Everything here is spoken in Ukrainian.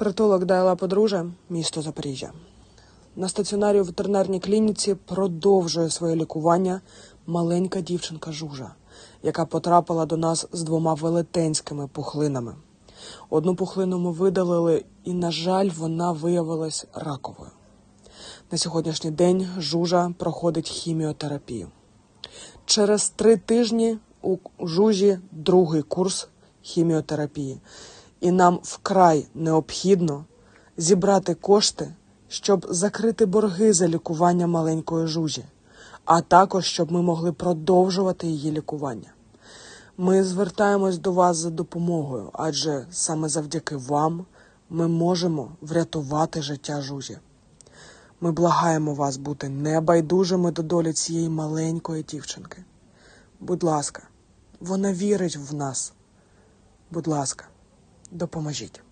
Притулок Дайла Подружжя, місто Запоріжжя. На стаціонарі у ветеринарній клініці продовжує своє лікування маленька дівчинка Жужа, яка потрапила до нас з двома велетенськими пухлинами. Одну пухлину ми видалили, і, на жаль, вона виявилась раковою. На сьогоднішній день Жужа проходить хіміотерапію. Через три тижні у Жужі другий курс хіміотерапії, і нам вкрай необхідно зібрати кошти, щоб закрити борги за лікування маленької Жужі, а також щоб ми могли продовжувати її лікування. Ми звертаємось до вас за допомогою, адже саме завдяки вам ми можемо врятувати життя Жужі. Ми благаємо вас бути небайдужими до долі цієї маленької дівчинки. Будь ласка, вона вірить в нас. Будь ласка, допоможіть.